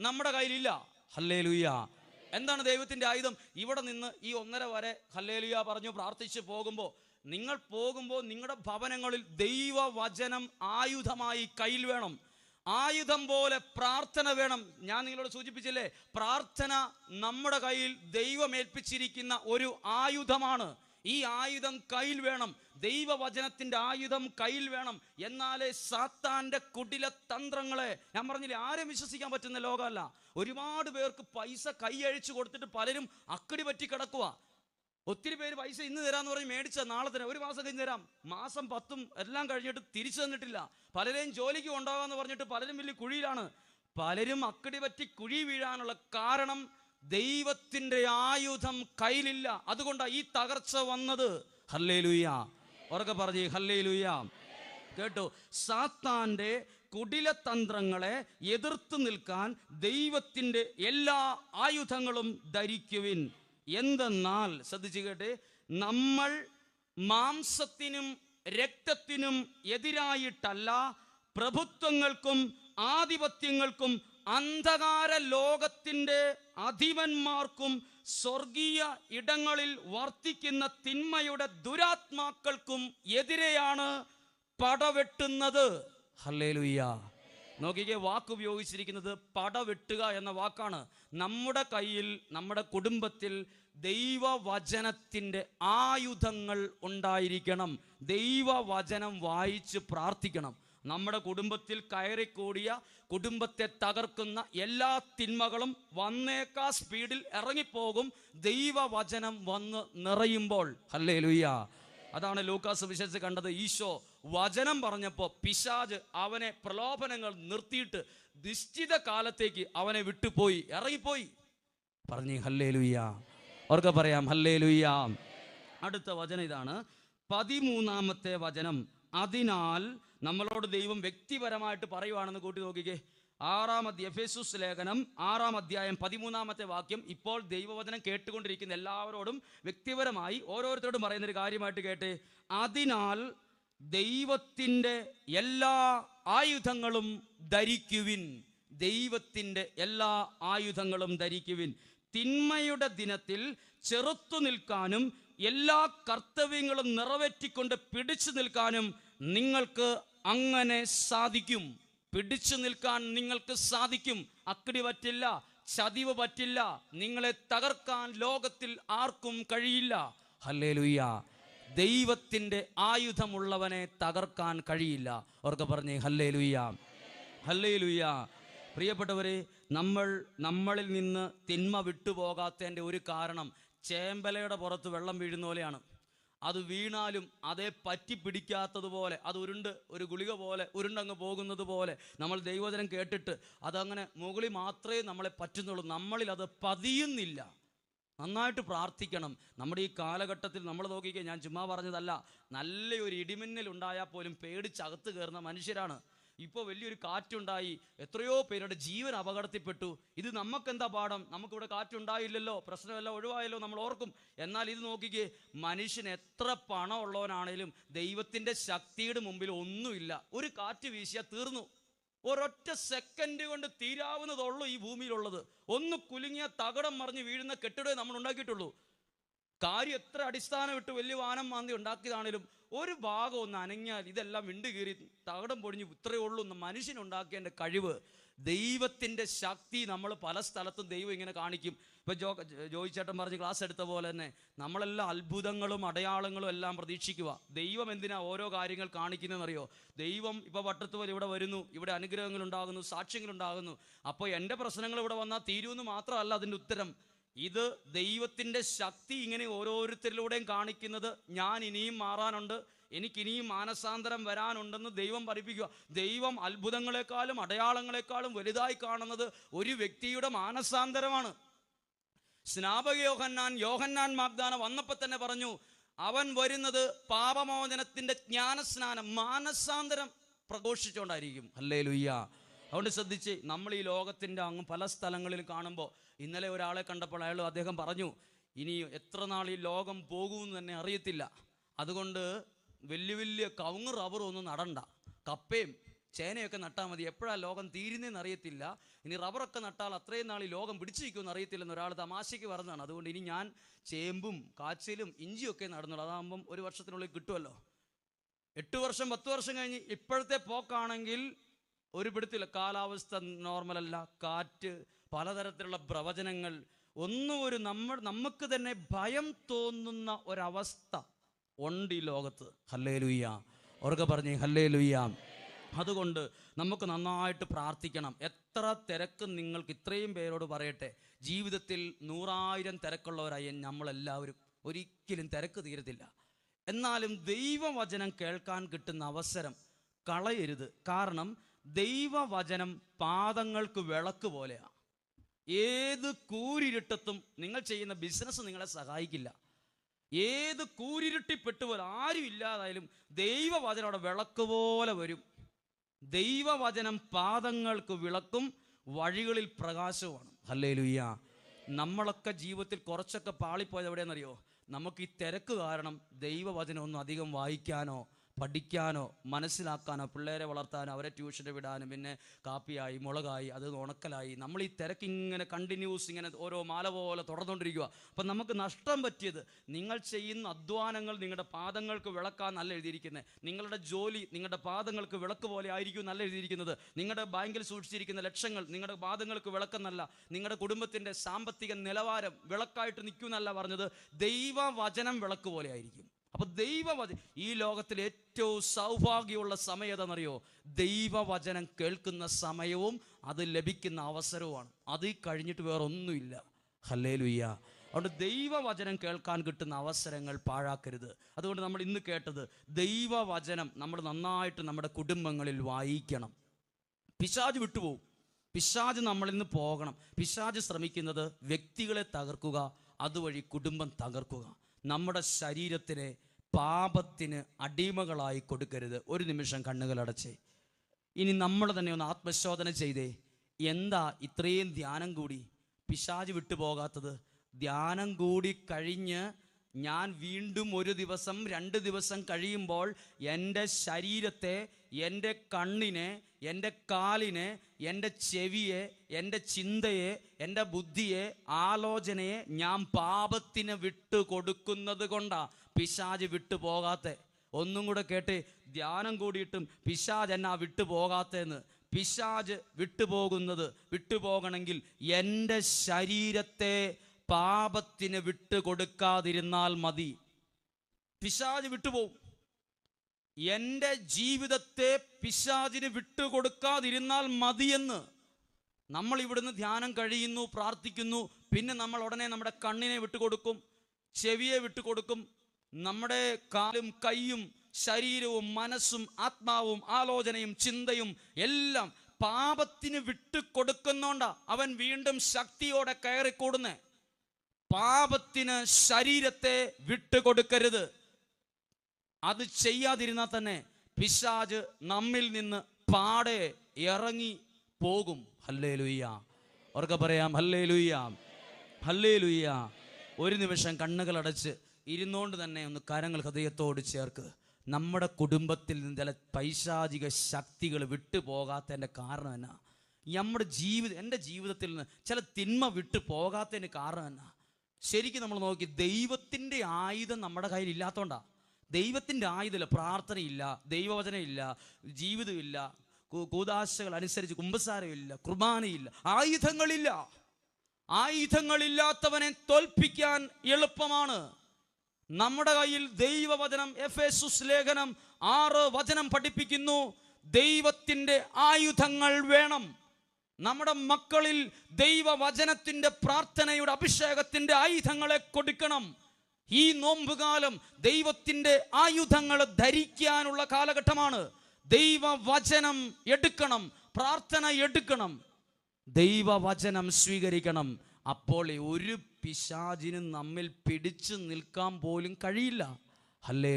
നമ്മുടെ കയ്യിലില്ല. ഹല്ലേ ലുയ്യ എന്താണ് ദൈവത്തിന്റെ ആയുധം? ഇവിടെ നിന്ന് ഈ ഒന്നര വരെ ഹല്ലേ ലുയ്യ പറഞ്ഞു പ്രാർത്ഥിച്ച് പോകുമ്പോൾ നിങ്ങൾ പോകുമ്പോൾ നിങ്ങളുടെ ഭവനങ്ങളിൽ ദൈവവചനം ആയുധമായി കയ്യിൽ വേണം. ആയുധം പോലെ പ്രാർത്ഥന വേണം. ഞാൻ നിങ്ങളോട് സൂചിപ്പിച്ചില്ലേ? പ്രാർത്ഥന നമ്മുടെ കയ്യിൽ ദൈവമേൽപ്പിച്ചിരിക്കുന്ന ഒരു ആയുധമാണ്. ഈ ആയുധം കയ്യിൽ വേണം. ദൈവവചനത്തിന്റെ ആയുധം കയ്യിൽ വേണം. എന്നാലേ സാത്താന്റെ കുടില തന്ത്രങ്ങളെ ഞാൻ പറഞ്ഞില്ലേ ആരും വിശ്വസിക്കാൻ പറ്റുന്ന ലോകമല്ല. ഒരുപാട് പേർക്ക് പൈസ കൈയഴിച്ചു കൊടുത്തിട്ട് പലരും അക്കടി പറ്റി കിടക്കുക ഒത്തിരി പേര് പൈസ ഇന്ന് തരാന്ന് പറഞ്ഞ് മേടിച്ച നാളെ തരാം. ഒരു മാസം കഴിഞ്ഞ് തരാം. മാസം പത്തും എല്ലാം കഴിഞ്ഞിട്ട് തിരിച്ചു തന്നിട്ടില്ല. പലരെയും ജോലിക്ക് കൊണ്ടുപോകാന്ന് പറഞ്ഞിട്ട് പലരും വലിയ കുഴിയിലാണ്. പലരും അക്കടി പറ്റി കുഴി വീഴാനുള്ള കാരണം ദൈവത്തിന്റെ ആയുധം കയ്യിലില്ല. അതുകൊണ്ടാണ് ഈ തകർച്ച വന്നത്. ഹല്ലേ ലുയ്യ ഉറക്കെ പറഞ്ഞേ ഹല്ലേ ലുയ്യ കേട്ടോ? സാത്താന്റെ കുടിലതന്ത്രങ്ങളെ എതിർത്ത് നിൽക്കാൻ ദൈവത്തിന്റെ എല്ലാ ആയുധങ്ങളും ധരിക്കുവിൻ. എന്തെന്നാൽ ശ്രദ്ധിച്ചു കേട്ടെ നമ്മൾ മാംസത്തിനും രക്തത്തിനും എതിരായിട്ടല്ല പ്രഭുത്വങ്ങൾക്കും ആധിപത്യങ്ങൾക്കും അന്ധകാര ലോകത്തിന്റെ അധിപന്മാർക്കും സ്വർഗീയ ഇടങ്ങളിൽ വർത്തിക്കുന്ന തിന്മയുടെ ദുരാത്മാക്കൾക്കും എതിരെയാണ് പടവെട്ടുന്നത്. ഹല്ലേലുയ്യ. നോക്കിക്കേ വാക്ക് ഉപയോഗിച്ചിരിക്കുന്നത് പടവെട്ടുക എന്ന വാക്കാണ്. നമ്മുടെ കയ്യിൽ നമ്മുടെ കുടുംബത്തിൽ ദൈവവചനത്തിന്റെ ആയുധങ്ങൾ ഉണ്ടായിരിക്കണം. ദൈവവചനം വായിച്ച് പ്രാർത്ഥിക്കണം. നമ്മുടെ കുടുംബത്തിൽ കയറിക്കൂടിയ കുടുംബത്തെ തകർക്കുന്ന എല്ലാ തിന്മകളും വന്നേക്കാ സ്പീഡിൽ ഇറങ്ങിപ്പോകും. ദൈവവചനം വന്ന് നിറയുമ്പോൾ. ഹല്ലേ ലുയ്യ അതാണ് ലൂക്കാസ് വിശേഷ കണ്ടത്. ഈശോ വചനം പറഞ്ഞപ്പോൾ പിശാജ് അവനെ പ്രലോഭനങ്ങൾ നിർത്തിയിട്ട് നിശ്ചിത കാലത്തേക്ക് അവനെ വിട്ടുപോയി. ഇറങ്ങിപ്പോയി. പറഞ്ഞു ഹല്ലേ ലുയ്യ അവർക്ക് പറയാം. ഹല്ലേ ലുയ്യാം അടുത്ത വചനം ഇതാണ്. പതിമൂന്നാമത്തെ വചനം. അതിനാൽ നമ്മളോട് ദൈവം വ്യക്തിപരമായിട്ട് പറയുവാണെന്ന് കൂട്ടി നോക്കിക്കേ. ആറാം എഫേസുസ് ലേഖനം ആറാം അധ്യായം പതിമൂന്നാമത്തെ വാക്യം ഇപ്പോൾ ദൈവവചനം കേട്ടുകൊണ്ടിരിക്കുന്ന എല്ലാവരോടും വ്യക്തിപരമായി ഓരോരുത്തരോടും പറയുന്നൊരു കാര്യമായിട്ട് കേട്ടെ. അതിനാൽ ദൈവത്തിന്റെ എല്ലാ ആയുധങ്ങളും ധരിക്കുവിൻ. ദൈവത്തിന്റെ എല്ലാ ആയുധങ്ങളും ധരിക്കുവിൻ. തിന്മയുടെ ദിനത്തിൽ ചെറുത്തു നിൽക്കാനും എല്ലാ കർത്തവ്യങ്ങളും നിറവേറ്റിക്കൊണ്ട് പിടിച്ചു നിൽക്കാനും നിങ്ങൾക്ക് അങ്ങനെ സാധിക്കും. പിടിച്ചു നിൽക്കാൻ നിങ്ങൾക്ക് സാധിക്കും. അക്കടി പറ്റില്ല ചതിവ് പറ്റില്ല. നിങ്ങളെ തകർക്കാൻ ലോകത്തിൽ ആർക്കും കഴിയില്ല. ഹല്ലേ ദൈവത്തിന്റെ ആയുധമുള്ളവനെ തകർക്കാൻ കഴിയില്ല. അവർക്ക് പറഞ്ഞേ ഹല്ലേ ലുയ്യ ഹല്ലേ ലുയ്യ പ്രിയപ്പെട്ടവരെ നമ്മൾ നമ്മളിൽ നിന്ന് തിന്മ വിട്ടുപോകാത്തതിന്റെ ഒരു കാരണം ചേമ്പലയുടെ പുറത്ത് വെള്ളം വീഴുന്ന പോലെയാണ്. അത് വീണാലും അതേ പറ്റി പിടിക്കാത്തതുപോലെ അത് ഉരുണ്ട് ഒരു ഗുളിക പോലെ ഉരുണ്ടങ്ങ് പോകുന്നത് പോലെ നമ്മൾ ദൈവചനം കേട്ടിട്ട് അതങ്ങനെ മുകളിൽ മാത്രമേ നമ്മളെ പറ്റുന്നുള്ളൂ. നമ്മളിൽ അത് പതിയുന്നില്ല. നന്നായിട്ട് പ്രാർത്ഥിക്കണം. നമ്മുടെ ഈ കാലഘട്ടത്തിൽ നമ്മൾ നോക്കിക്കാൻ ഞാൻ ചുമ്മാ പറഞ്ഞതല്ല നല്ലൊരു ഇടിമിന്നൽ ഉണ്ടായാൽ പോലും പേടിച്ചകത്ത് കയറുന്ന മനുഷ്യരാണ്. ഇപ്പോൾ വലിയൊരു കാറ്റുണ്ടായി. എത്രയോ പേരുടെ ജീവൻ അപകടത്തിൽപ്പെട്ടു ഇത് നമുക്കെന്താ പാഠം? നമുക്കിവിടെ കാറ്റുണ്ടായില്ലല്ലോ. പ്രശ്നമെല്ലാം ഒഴിവായല്ലോ നമ്മൾ ഓർക്കും. എന്നാൽ ഇത് നോക്കിക്കേ മനുഷ്യൻ എത്ര പണം ഉള്ളവനാണേലും ദൈവത്തിന്റെ ശക്തിയുടെ മുമ്പിൽ ഒന്നുമില്ല. ഒരു കാറ്റ് വീശിയാൽ തീർന്നു. ഒരൊറ്റ സെക്കൻഡ് കൊണ്ട് തീരാവുന്നതുള്ളൂ ഈ ഭൂമിയിലുള്ളത്. ഒന്ന് കുലുങ്ങിയ തകടം മറിഞ്ഞ് വീഴുന്ന കെട്ടിടമേ നമ്മൾ ഉണ്ടാക്കിയിട്ടുള്ളൂ. കാര്യം എത്ര അടിസ്ഥാനം ഇട്ട് വലിയ വാനം മാന്തി ഉണ്ടാക്കിയതാണേലും ഒരു ഭാഗം ഒന്ന് അനങ്ങിയാൽ ഇതെല്ലാം വിണ്ടു കീറി തകടം പൊടിഞ്ഞ് ഇത്രയേ ഉള്ളൂ എന്ന് മനുഷ്യനുണ്ടാക്കേണ്ട കഴിവ്. ദൈവത്തിന്റെ ശക്തി നമ്മൾ പല സ്ഥലത്തും ദൈവം ഇങ്ങനെ കാണിക്കും. ഇപ്പോൾ ജോ ജോയി ചേട്ടൻ പറഞ്ഞ് ക്ലാസ് എടുത്ത പോലെ തന്നെ നമ്മളെല്ലാം അത്ഭുതങ്ങളും അടയാളങ്ങളും എല്ലാം പ്രതീക്ഷിക്കുക. ദൈവം എന്തിനാ ഓരോ കാര്യങ്ങൾ കാണിക്കുന്നതെന്നറിയോ? ദൈവം ഇപ്പോൾ വട്ടത്തുപോലെ ഇവിടെ വരുന്നു ഇവിടെ സാക്ഷ്യങ്ങൾ ഉണ്ടാകുന്നു അപ്പോൾ എന്റെ പ്രശ്നങ്ങൾ ഇവിടെ വന്നാൽ തീരുമെന്ന് മാത്രമല്ല അതിന്റെ ഉത്തരം. ഇത് ദൈവത്തിന്റെ ശക്തി ഇങ്ങനെ ഓരോരുത്തരിലൂടെയും കാണിക്കുന്നത് ഞാൻ ഇനിയും മാറാനുണ്ട് എനിക്കിനിയും മാനസാന്തരം വരാനുണ്ടെന്ന് ദൈവം പഠിപ്പിക്കുക. ദൈവം അത്ഭുതങ്ങളെക്കാളും അടയാളങ്ങളെക്കാളും വലുതായി കാണുന്നത് ഒരു വ്യക്തിയുടെ മാനസാന്തരമാണ്. സ്നാപക യോഹന്നാൻ യോഹന്നാൻ മാഗ്ദാന വന്നപ്പോൾ തന്നെ പറഞ്ഞു അവൻ വരുന്നത് പാപമോചനത്തിന്റെ ജ്ഞാനസ്നാനം മാനസാന്തരം പ്രഘോഷിച്ചുകൊണ്ടായിരിക്കും. അല്ലേ ലുയ്യ അതുകൊണ്ട് ശ്രദ്ധിച്ച് നമ്മൾ ഈ ലോകത്തിന്റെ അങ്ങ് പല സ്ഥലങ്ങളിൽ കാണുമ്പോൾ ഇന്നലെ ഒരാളെ കണ്ടപ്പോൾ അയാൾ അദ്ദേഹം പറഞ്ഞു ഇനി എത്ര നാൾ ഈ ലോകം പോകുമെന്ന് തന്നെ അറിയത്തില്ല. അതുകൊണ്ട് വലിയ വലിയ കവുങ്ങ് റബ്ബറും ഒന്നും നടണ്ട. കപ്പയും ചേനയൊക്കെ നട്ടാൽ മതി. എപ്പോഴാണ് ലോകം തീരുന്നതെന്ന് അറിയത്തില്ല. ഇനി റബ്ബറൊക്കെ നട്ടാൽ അത്രയും നാൾ ഈ ലോകം പിടിച്ചു നിൽക്കുമെന്ന് അറിയത്തില്ലെന്ന് ഒരാൾ തമാശയ്ക്ക് പറഞ്ഞതാണ്. അതുകൊണ്ട് ഇനി ഞാൻ ചേമ്പും കാച്ചിലും ഇഞ്ചിയൊക്കെ നടന്നുള്ളൂ. അതാകുമ്പം ഒരു വർഷത്തിനുള്ളിൽ കിട്ടുമല്ലോ. എട്ട് വർഷം പത്ത് വർഷം കഴിഞ്ഞ് ഇപ്പോഴത്തെ പോക്കാണെങ്കിൽ ഒരു പിടുത്തില്ല. കാലാവസ്ഥ നോർമലല്ല. കാറ്റ് പലതരത്തിലുള്ള പ്രവചനങ്ങൾ ഒന്നും ഒരു നമ്മൾ നമുക്ക് തന്നെ ഭയം തോന്നുന്ന ഒരവസ്ഥ ഉണ്ട് ഈ ലോകത്ത്. ഹല്ലേ ലുയ്യ ഉറക്കെ പറഞ്ഞേ ഹല്ലേ ലുയ്യ അതുകൊണ്ട് നമുക്ക് നന്നായിട്ട് പ്രാർത്ഥിക്കണം. എത്ര തിരക്ക് നിങ്ങൾക്ക് ഇത്രയും പേരോട് പറയട്ടെ. ജീവിതത്തിൽ നൂറായിരം തിരക്കുള്ളവരായി നമ്മളെല്ലാവരും ഒരിക്കലും തിരക്ക് തീരത്തില്ല. എന്നാലും ദൈവവചനം കേൾക്കാൻ കിട്ടുന്ന അവസരം കളയരുത്. കാരണം ദൈവവചനം പാദങ്ങൾക്ക് വിളക്ക് പോലെയാണ് ഏത് കൂരിരുട്ടത്തും നിങ്ങൾ ചെയ്യുന്ന ബിസിനസ് നിങ്ങളെ സഹായിക്കില്ല. ഏത് കൂരിരുട്ടിപ്പെട്ടുപോലും ആരും ഇല്ലാതായാലും ദൈവവചനം അവിടെ വിളക്ക് പോലെ വരും. ദൈവവചനം പാദങ്ങൾക്ക് വിളക്കും വഴികളിൽ പ്രകാശവുമാണ്. ഹല്ലേ ലുയ്യ നമ്മളൊക്കെ ജീവിതത്തിൽ കുറച്ചൊക്കെ പാളിപ്പോയത് എവിടെയെന്നറിയോ നമുക്ക് ഈ തിരക്ക് കാരണം ദൈവവചനം ഒന്നും അധികം വായിക്കാനോ പഠിക്കാനോ മനസ്സിലാക്കാനോ പിള്ളേരെ വളർത്താനോ അവരെ ട്യൂഷന് വിടാനും പിന്നെ കാപ്പിയായി മുളകായി അത് ഉണക്കലായി. നമ്മൾ ഈ തിരക്ക് ഇങ്ങനെ കണ്ടിന്യൂസ് ഇങ്ങനെ ഓരോ മാല പോലെ തുടർന്നുകൊണ്ടിരിക്കുക അപ്പം നമുക്ക് നഷ്ടം പറ്റിയത് നിങ്ങൾ ചെയ്യുന്ന അധ്വാനങ്ങൾ നിങ്ങളുടെ പാദങ്ങൾക്ക് വിളക്കാൻ നല്ല എഴുതിയിരിക്കുന്നത് നിങ്ങളുടെ ജോലി നിങ്ങളുടെ പാദങ്ങൾക്ക് വിളക്ക് പോലെ ആയിരിക്കും നല്ല എഴുതിയിരിക്കുന്നത്. നിങ്ങളുടെ ബാങ്കിൽ സൂക്ഷിച്ചിരിക്കുന്ന ലക്ഷങ്ങൾ നിങ്ങളുടെ പാദങ്ങൾക്ക് വിളക്കെന്നല്ല. നിങ്ങളുടെ കുടുംബത്തിന്റെ സാമ്പത്തിക നിലവാരം വിളക്കായിട്ട് നിൽക്കുമെന്നല്ല പറഞ്ഞത്. ദൈവവചനം വിളക്ക് പോലെ ആയിരിക്കും. അപ്പൊ ദൈവവച ഈ ലോകത്തിൽ ഏറ്റവും സൗഭാഗ്യമുള്ള സമയം ഏതാണെന്നറിയോ? ദൈവവചനം കേൾക്കുന്ന സമയവും അത് ലഭിക്കുന്ന അവസരവുമാണ്. അത് കഴിഞ്ഞിട്ട് വേറെ ഒന്നുമില്ല ഹല്ലേ ലുയ്യ അതുകൊണ്ട് ദൈവവചനം കേൾക്കാൻ കിട്ടുന്ന അവസരങ്ങൾ പാഴാക്കരുത്. അതുകൊണ്ട് നമ്മൾ ഇന്ന് കേട്ടത് ദൈവവചനം നമ്മൾ നന്നായിട്ട് നമ്മുടെ കുടുംബങ്ങളിൽ വായിക്കണം. പിശാജ് വിട്ടുപോകും. പിശാജ് നമ്മളിൽ നിന്ന് പോകണം. പിശാജ് ശ്രമിക്കുന്നത് വ്യക്തികളെ തകർക്കുക അതുവഴി കുടുംബം തകർക്കുക. നമ്മുടെ ശരീരത്തിനെ പാപത്തിന് അടിമകളായി കൊടുക്കരുത്. ഒരു നിമിഷം കണ്ണുകൾ അടച്ചേ. ഇനി നമ്മൾ തന്നെ ഒന്ന് ആത്മശോധന ചെയ്തേ. എന്താ ഇത്രയും ധ്യാനം കൂടി? പിശാജ് വിട്ടുപോകാത്തത്? ധ്യാനം കൂടി കഴിഞ്ഞ് ഞാൻ വീണ്ടും ഒരു ദിവസം രണ്ട് ദിവസം കഴിയുമ്പോൾ എന്റെ ശരീരത്തെ എന്റെ കണ്ണിനെ എന്റെ കാലിനെ എന്റെ ചെവിയെ എന്റെ ചിന്തയെ എന്റെ ബുദ്ധിയെ ആലോചനയെ ഞാൻ പാപത്തിന് വിട്ടു കൊടുക്കുന്നത് കൊണ്ടാ. പിശാജ് വിട്ടു പോകാത്തെ ഒന്നും കൂടെ കേട്ട് ധ്യാനം കൂടിയിട്ടും പിശാജ് എന്നാ വിട്ടു പോകാത്തേന്ന് പിശാജ് വിട്ടുപോകുന്നത് വിട്ടുപോകണമെങ്കിൽ എന്റെ ശരീരത്തെ പാപത്തിന് വിട്ടു കൊടുക്കാതിരുന്നാൽ മതി. പിശാജ് വിട്ടുപോകും. എന്റെ ജീവിതത്തെ പിശാജിന് വിട്ടുകൊടുക്കാതിരുന്നാൽ മതിയെന്ന്. നമ്മൾ ഇവിടുന്ന് ധ്യാനം കഴിയുന്നു പ്രാർത്ഥിക്കുന്നു പിന്നെ നമ്മൾ ഉടനെ നമ്മുടെ കണ്ണിനെ വിട്ടുകൊടുക്കും ചെവിയെ വിട്ടുകൊടുക്കും നമ്മുടെ കാലും കൈയും ശരീരവും മനസ്സും ആത്മാവും ആലോചനയും ചിന്തയും എല്ലാം പാപത്തിന് വിട്ടുകൊടുക്കുന്നോണ്ടാ അവൻ വീണ്ടും ശക്തിയോടെ കയറിക്കൂടുന്നേ. പാപത്തിന് ശരീരത്തെ വിട്ടുകൊടുക്കരുത്. അത് ചെയ്യാതിരുന്നാൽ തന്നെ പിശാജ് നമ്മിൽ നിന്ന് പാടെ ഇറങ്ങി പോകും. ഹല്ലേ ലുയ്യ ഓർക്ക പറയാം ഹല്ലേ ലുയ്യ ഹല്ലേ ഒരു നിമിഷം കണ്ണുകൾ അടച്ച് ഇരുന്നുകൊണ്ട് തന്നെ ഒന്ന് കരങ്ങൾ ഹൃദയത്തോട് ചേർക്ക്. നമ്മുടെ കുടുംബത്തിൽ നിന്ന് ചില പൈശാചിക ശക്തികൾ വിട്ടു പോകാത്തതിന്റെ കാരണം എന്നാ? നമ്മുടെ ജീവിതം എന്റെ ജീവിതത്തിൽ നിന്ന് ചില തിന്മ വിട്ടു പോകാത്തതിന് കാരണം എന്നാ? ശരിക്കും നമ്മൾ നോക്കി ദൈവത്തിന്റെ ആയുധം നമ്മുടെ കയ്യിൽ ഇല്ലാത്തതുകൊണ്ടാണ് ദൈവത്തിന്റെ ആയുധമില്ല പ്രാർത്ഥനയില്ല ദൈവവചനമില്ല ജീവിതമില്ല കൂതാശകൾ അനുസരിച്ച് കുമ്പസാരമില്ല കുർബാനയില്ല ആയുധങ്ങളില്ല. ആയുധങ്ങളില്ലാത്തവനെ തോൽപ്പിക്കാൻ എളുപ്പമാണ്. നമ്മുടെ കയ്യിൽ ദൈവവചനം എഫേസുസ് ലേഖനം ആറ് വചനം പഠിപ്പിക്കുന്നു. ദൈവത്തിന്റെ ആയുധങ്ങൾ വേണം. നമ്മുടെ മക്കളിൽ ദൈവവചനത്തിന്റെ പ്രാർത്ഥനയുടെ അഭിഷേകത്തിന്റെ ആയുധങ്ങളെ കൊടുക്കണം. ഈ നോമ്പുകാലം ദൈവത്തിന്റെ ആയുധങ്ങൾ ധരിക്കാനുള്ള കാലഘട്ടമാണ്. ദൈവവചനം എടുക്കണം പ്രാർത്ഥന എടുക്കണം. ദൈവവചനം സ്വീകരിക്കണം. അപ്പോൾ ഒരു പിശാചിനും നമ്മിൽ പിടിച്ചു നിൽക്കാൻ പോലും കഴിയില്ല. ഹല്ലേ